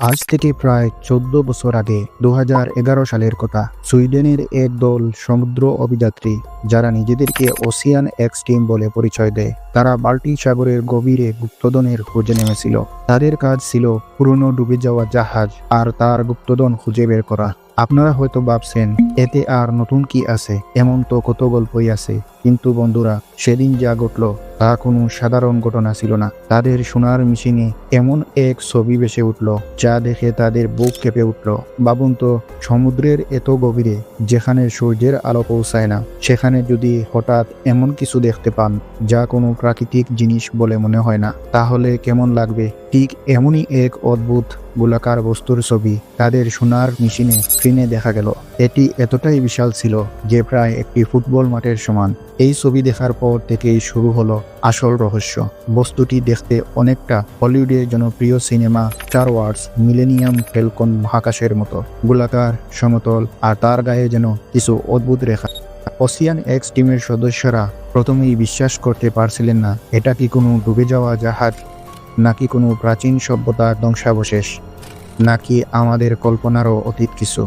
আজ থেকে প্রায় চোদ্দ বছর আগে দু হাজার এগারো সালের কথা, সুইডেনের এক দল সমুদ্র অভিযাত্রী যারা নিজেদেরকে ওসিয়ান এক্স টিম বলে পরিচয় দেয়, তারা বাল্টি সাগরের গভীরে গুপ্তদনের খুঁজে নেমেছিল। তাদের কাজ ছিল পুরনো ডুবে যাওয়া জাহাজ আর তার গুপ্তদন খুঁজে বের করা। আপনারা হয়তো ভাবছেন, এতে আর নতুন কি আছে? এমন তো কত গল্পই আছে। কিন্তু বন্ধুরা, সেদিন যা ঘটল, তা কোনো সাধারণ ঘটনা ছিল না। তাদের সোনার মেশিনে এমন এক ছবি ভেসে উঠল, যা দেখে তাদের বুক কেঁপে উঠল। বাবুন তো, সমুদ্রের এত গভীরে, যেখানে সূর্যের আলো পৌঁছায় না, সেখানে যদি হঠাৎ এমন কিছু দেখতে পান, যা কোনো প্রাকৃতিক জিনিস বলে মনে হয় না, তাহলে কেমন লাগবে? ঠিক এমনই এক অদ্ভুত গোলাকার বস্তুর ছবি তাদের সোনার মেশিনে স্ক্রিনে দেখা গেল। এটি এতটাই বিশাল ছিল যে প্রায় একটি ফুটবল মাঠের সমান। এই ছবি দেখার পর থেকেই শুরু হলো আসল রহস্য। বস্তুটি দেখতে অনেকটা হলিউডের জনপ্রিয় cinema star wars millennium falcon মহাকাশের মতো। গোলাকার, সমতল আর তার গায়ে যেন কিছু অদ্ভুত রেখা। ওসিয়ান এক্স টিমের সদস্যরা প্রথমেই বিশ্বাস করতে পারছিলেন না, এটা কি কোনো ডুবে যাওয়া জাহাজ? নাকি কোনো প্রাচীন সভ্যতার ধ্বংসাবশেষ? নাকি আমাদের কল্পনারও অতীত কিছু?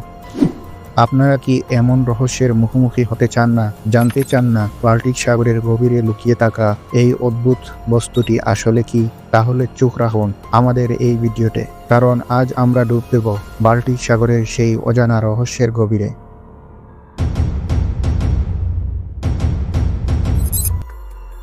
আপনারা কি এমন রহস্যের মুখোমুখি হতে চান না, জানতে চান না, বাল্টিক সাগরের গভীরে লুকিয়ে থাকা এই অদ্ভুত বস্তুটি আসলে কি? তাহলে চোখ রাখুন আমাদের এই ভিডিওতে, কারণ আজ আমরা ডুব দেব বাল্টিক সাগরের সেই অজানা রহস্যের গভীরে।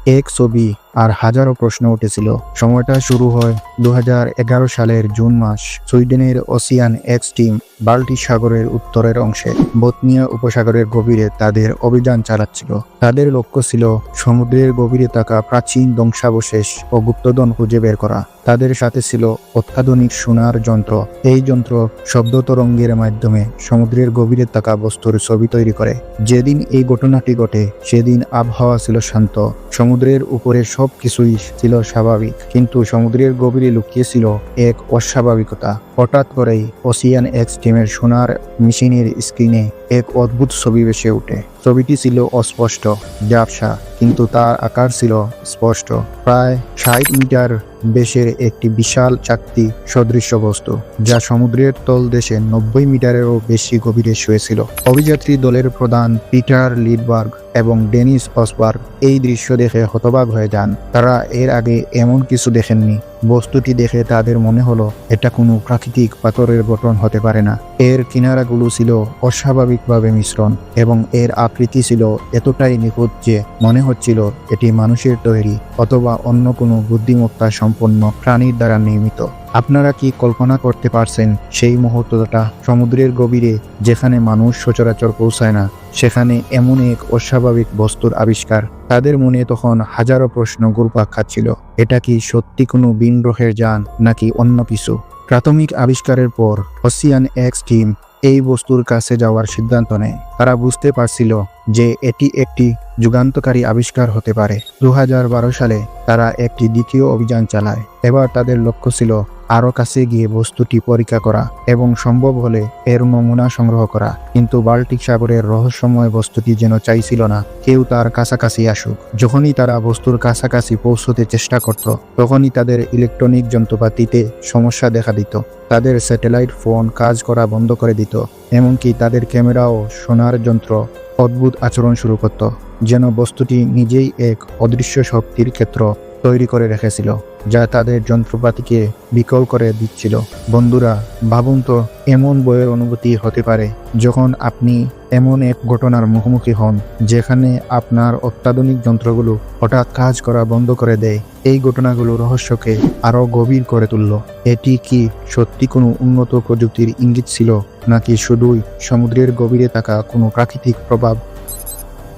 এক ছবি আর হাজারো প্রশ্ন উঠেছিল। সময়টা শুরু হয় দু হাজার এগারো সালের জুন মাস। সুইডেনের ওসিয়ান এক্স টিম বাল্টিক সাগরের উত্তরের অংশে বতনিয়া উপসাগরের গভীরে তাদের অভিযান চালাচ্ছিল। তাদের লক্ষ্য ছিল সমুদ্রের গভীরে থাকা প্রাচীন ধ্বংসাবশেষ ও গুপ্তধন খুঁজে বের করা। তাদের সাথে ছিল অত্যাধুনিক সোনার যন্ত্র। এই যন্ত্র শব্দ তরঙ্গের মাধ্যমে সমুদ্রের গভীরে থাকা বস্তুর ছবি তৈরি করে। যেদিন এই ঘটনাটি ঘটে, সেদিন আবহাওয়া ছিল শান্ত। সমুদ্রের উপরে সব কিছুই ছিল স্বাভাবিক। কিন্তু সমুদ্রের গভীরে লুকিয়ে ছিল এক অস্বাভাবিকতা। হঠাৎ করেই ওসিয়ান এক্স টিমের সোনার মেশিনের স্ক্রিনে এক অদ্ভুত ছবি ভেসে ওঠে। ছবিটি ছিল অস্পষ্ট ব্যবসা কিন্তু তার আকার ছিল স্পষ্ট। প্রায় ষাট মিটার বেশের একটি বিশাল চাকতি সদৃশ্য বস্তু, যা সমুদ্রের তলদেশে নব্বই মিটারেরও বেশি গভীরে শুয়েছিল। অভিযাত্রী দলের প্রধান পিটার লিডবার্গ এবং ডেনিস অসবার্গ এই দৃশ্য দেখে হতবাক হয়ে যান। তারা এর আগে এমন কিছু দেখেননি। বস্তুটি দেখে তাদের মনে হলো, এটা কোনো প্রাকৃতিক পাথরের গঠন হতে পারে না। এর কিনারাগুলো ছিল অস্বাভাবিকভাবে মিশ্রণ এবং এর আকৃতি ছিল এতটাই নিখুঁত যে মনে হচ্ছিল এটি মানুষের তৈরি অথবা অন্য কোনো বুদ্ধিমত্তা সম্পন্ন প্রাণীর দ্বারা নির্মিত। আপনারা কি কল্পনা করতে পারছেন সেই মুহূর্তটা সমুদ্রের গভীরে যেখানে মানুষ সচরাচর পৌঁছায় না, সেখানে এমন এক অস্বাভাবিক বস্তুর আবিষ্কার? তাদের মনে তখন হাজারো প্রশ্ন ঘুরপাক খাচ্ছিল। এটা কি সত্যি কোনো বিন গ্রহের যান নাকি অন্য কিছু? প্রাথমিক আবিষ্কারের পর অসিয়ান এক্স টিম এই বস্তুর কাছে যাওয়ার সিদ্ধান্ত নেয়। তারা বুঝতে পারছিল যে এটি একটি যুগান্তকারী আবিষ্কার হতে পারে। দু হাজার বারো সালে তারা একটি দ্বিতীয় অভিযান চালায়। এবার তাদের লক্ষ্য ছিল আরও কাছে গিয়ে বস্তুটি পরীক্ষা করা এবং সম্ভব হলে এর নমুনা সংগ্রহ করা। কিন্তু বাল্টিক সাগরের রহস্যময় বস্তুটি যেন চাইছিল না, কেউ তার কাছাকাছি আসুক। যখনই তারা বস্তুর কাছাকাছি পৌঁছতে চেষ্টা করত, তখনই তাদের ইলেকট্রনিক যন্ত্রপাতিতে সমস্যা দেখা দিত। তাদের স্যাটেলাইট ফোন কাজ করা বন্ধ করে দিত, এমনকি তাদের ক্যামেরাও সোনার যন্ত্র অদ্ভুত আচরণ শুরু করত, যেন বস্তুটি নিজেই এক অদৃশ্য শক্তির ক্ষেত্র। তৈরি করে রেখেছিল, যা তাদের যন্ত্রপাতিকে বিকল করে দিচ্ছিল। বন্ধুরা, ভাবুন তো, এমন বইয়ের অনুভূতি হতে পারে যখন আপনি এমন এক ঘটনার মুখোমুখি হন, যেখানে আপনার অত্যাধুনিক যন্ত্রগুলো হঠাৎ কাজ করা বন্ধ করে দেয়। এই ঘটনাগুলো রহস্যকে আরও গভীর করে তুলল। এটি কি সত্যি কোনো উন্নত প্রযুক্তির ইঙ্গিত ছিল, নাকি শুধুই সমুদ্রের গভীরে থাকা কোনো প্রাকৃতিক প্রভাব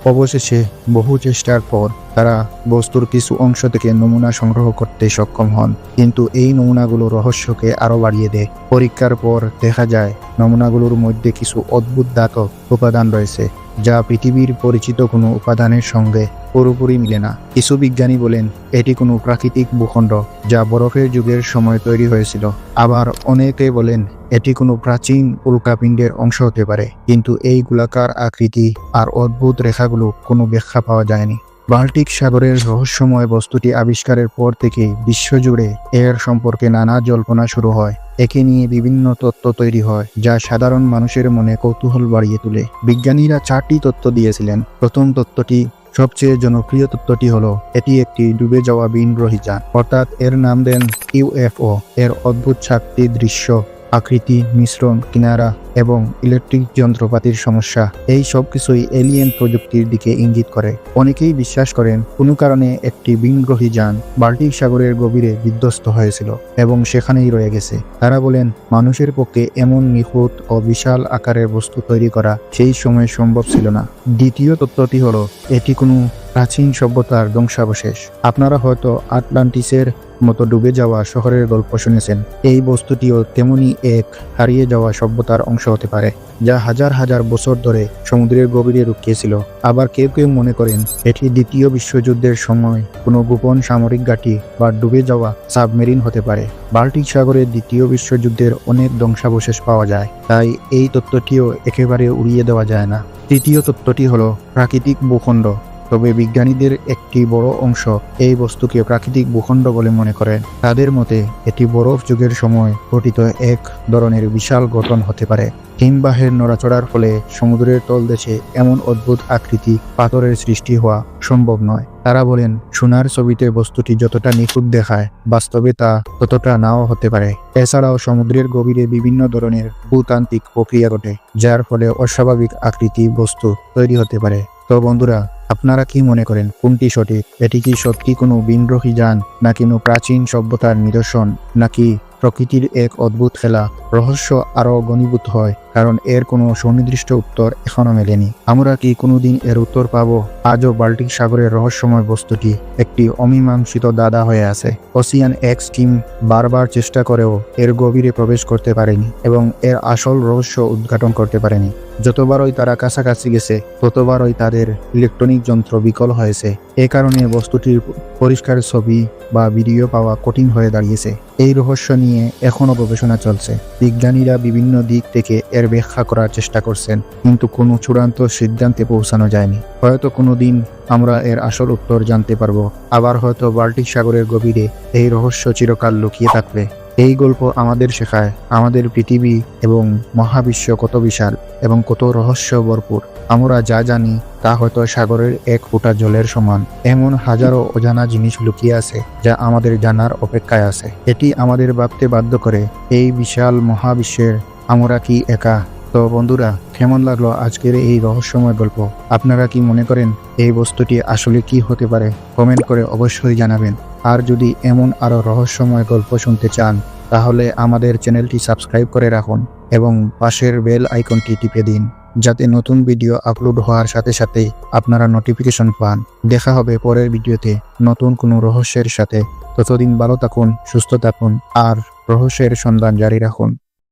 অবশেষে বহু চেষ্টার পর তারা বস্তুর কিছু অংশ থেকে নমুনা সংগ্রহ করতে সক্ষম হন। কিন্তু এই নমুনাগুলো রহস্যকে আরও বাড়িয়ে দেয়। পরীক্ষার পর দেখা যায়, নমুনাগুলোর মধ্যে কিছু অদ্ভুত ধাতব উপাদান রয়েছে, যা পৃথিবীর পরিচিত কোনো উপাদানের সঙ্গে পুরোপুরি মিলে না। কিছু বিজ্ঞানী বলেন, এটি কোনো প্রাকৃতিক ভূখণ্ড, যা বরফের যুগের সময় তৈরি হয়েছিল। আবার অনেকে বলেন এটি কোনো প্রাচীন উল্কাপিণ্ডের অংশ হতে পারে, কিন্তু এই গোলাকার আকৃতি আর অদ্ভুত রেখাগুলো কোনো ব্যাখ্যা পাওয়া যায়নি। বাল্টিক সাগরের রহস্যময় বস্তুটি আবিষ্কারের পর থেকে বিশ্বজুড়ে এর সম্পর্কে নানা জল্পনা শুরু হয়। একে নিয়ে বিভিন্ন তত্ত্ব তৈরি হয়, যা সাধারণ মানুষের মনে কৌতূহল বাড়িয়ে তোলে। বিজ্ঞানীরা চারটি তত্ত্ব দিয়েছিলেন। প্রথম তত্ত্বটি, সবচেয়ে জনপ্রিয় তত্ত্বটি হলো, এটি একটি ডুবে যাওয়া বিনগ্রহী যান, অর্থাৎ এর নাম দেন ইউএফও, এর অদ্ভুত শক্তি দৃশ্য। আকৃতি, মিশ্রণ, কিনারা এবং ইলেকট্রিক যন্ত্রপাতির সমস্যা, এই সব কিছুই এলিয়েন প্রযুক্তির দিকে ইঙ্গিত করে। অনেকেই বিশ্বাস করেন, কোনো কারণে একটি বিনগ্রহী যান বাল্টিক সাগরের গভীরে বিধ্বস্ত হয়েছিল এবং সেখানেই রয়ে গেছে। তারা বলেন, মানুষের পক্ষে এমন নিখুঁত ও বিশাল আকারের বস্তু তৈরি করা সেই সময় সম্ভব ছিল না। দ্বিতীয় তত্ত্বটি হলো, এটি কোনো প্রাচীন সভ্যতার ধ্বংসাবশেষ। আপনারা হয়তো আটলান্টিসের মতো ডুবে যাওয়া শহরের গল্প শুনেছেন। এই বস্তুটিও তেমনি এক হারিয়ে যাওয়া সভ্যতার অংশ হতে পারে, যা হাজার হাজার বছর ধরে সমুদ্রের গভীরে লুকিয়েছিল। আবার কেউ কেউ মনে করেন, এটি দ্বিতীয় বিশ্বযুদ্ধের সময় কোনো গোপন সামরিক ঘাঁটি বা ডুবে যাওয়া সাবমেরিন হতে পারে। বাল্টিক সাগরে দ্বিতীয় বিশ্বযুদ্ধের অনেক ধ্বংসাবশেষ পাওয়া যায়, তাই এই তত্ত্বটিও একেবারে উড়িয়ে দেওয়া যায় না। তৃতীয় তত্ত্বটি হলো প্রাকৃতিক ভূখণ্ড। তবে বিজ্ঞানীদের একটি বড় অংশ এই বস্তুকে প্রাকৃতিক ভূখণ্ড বলে মনে করেন তাদের মতে, এটি বরফ যুগের সময় গঠিত এক ধরনের বিশাল গঠন হতে পারে। হিমবাহের নড়াচড়ার ফলে সমুদ্রের তলদেশে এমন অদ্ভুত আকৃতি পাথরের সৃষ্টি হওয়া সম্ভব নয়। তারা বলেন, সোনার ছবিতে বস্তুটি যতটা নিখুঁত দেখায়, বাস্তবে তা ততটা নাও হতে পারে। এছাড়াও সমুদ্রের গভীরে বিভিন্ন ধরনের ভূতান্ত্রিক প্রক্রিয়া ঘটে, যার ফলে অস্বাভাবিক আকৃতি বস্তু তৈরি হতে পারে। তো বন্ধুরা আপনারা কি মনে করেন কোনটি সঠিক? এটি কি সত্যি কোনো বিনদ্রোহী যান না কোনো প্রাচীন সভ্যতার নিদর্শন, নাকি প্রকৃতির এক অদ্ভুত খেলা? রহস্য আরও ঘনীভূত হয়। কারণ এর কোনো সুনির্দিষ্ট উত্তর এখনও মেলেনি। আমরা কি কোনোদিন এর উত্তর পাবো? আজও বাল্টিক সাগরের রহস্যময় বস্তুটি একটি অমীমাংসিত দাদা হয়ে আছে। ওসিয়ান এক্স টিম বারবার চেষ্টা করেও এর গভীরে প্রবেশ করতে পারেনি এবং এর আসল রহস্য উদ্ঘাটন করতে পারেনি। যতবারই তারা কাছাকাছি গেছে, ততবারই তাদের ইলেকট্রনিক যন্ত্র বিকল হয়েছে। এ কারণে বস্তুটির পরিষ্কার ছবি বা ভিডিও পাওয়া কঠিন হয়ে দাঁড়িয়েছে। এই রহস্য নিয়ে এখনও গবেষণা চলছে। বিজ্ঞানীরা বিভিন্ন দিক থেকে এর ব্যাখ্যা করার চেষ্টা করছেন, কিন্তু কোনো চূড়ান্ত সিদ্ধান্তে পৌঁছানো যায়নি। হয়তো কোনো দিন আমরা এর আসল উত্তর জানতে পারব। আবার হয়তো বাল্টিক সাগরের গভীরে এই রহস্য চিরকাল লুকিয়ে থাকবে। এই গল্প আমাদের শেখায়, আমাদের পৃথিবী এবং মহাবিশ্ব কত বিশাল এবং কত রহস্য ভরপুর। আমরা যা জানি, তা হয়তো সাগরের এক ফোঁটা জলের সমান। এমন হাজারো অজানা জিনিস লুকিয়ে আছে, যা আমাদের জানার অপেক্ষায় আছে। এটি আমাদের ভাবতে বাধ্য করে, এই বিশাল মহাবিশ্বের আমরা কি একা? তো বন্ধুরা, কেমন লাগল আজকের এই রহস্যময় গল্প? আপনারা কি মনে করেন এই বস্তুটি আসলে কি হতে পারে? কমেন্ট করে অবশ্যই জানাবেন। আর যদি এমন আরও রহস্যময় গল্প শুনতে চান, তাহলে আমাদের চ্যানেলটি সাবস্ক্রাইব করে রাখুন এবং পাশের বেল আইকনটি টিপে দিন, যাতে নতুন ভিডিও আপলোড হওয়ার সাথে সাথে আপনারা নোটিফিকেশন পান। দেখা হবে পরের ভিডিওতে নতুন কোনো রহস্যের সাথে। ততদিন ভালো থাকুন, সুস্থ থাকুন, আর রহস্যের সন্ধান জারি রাখুন।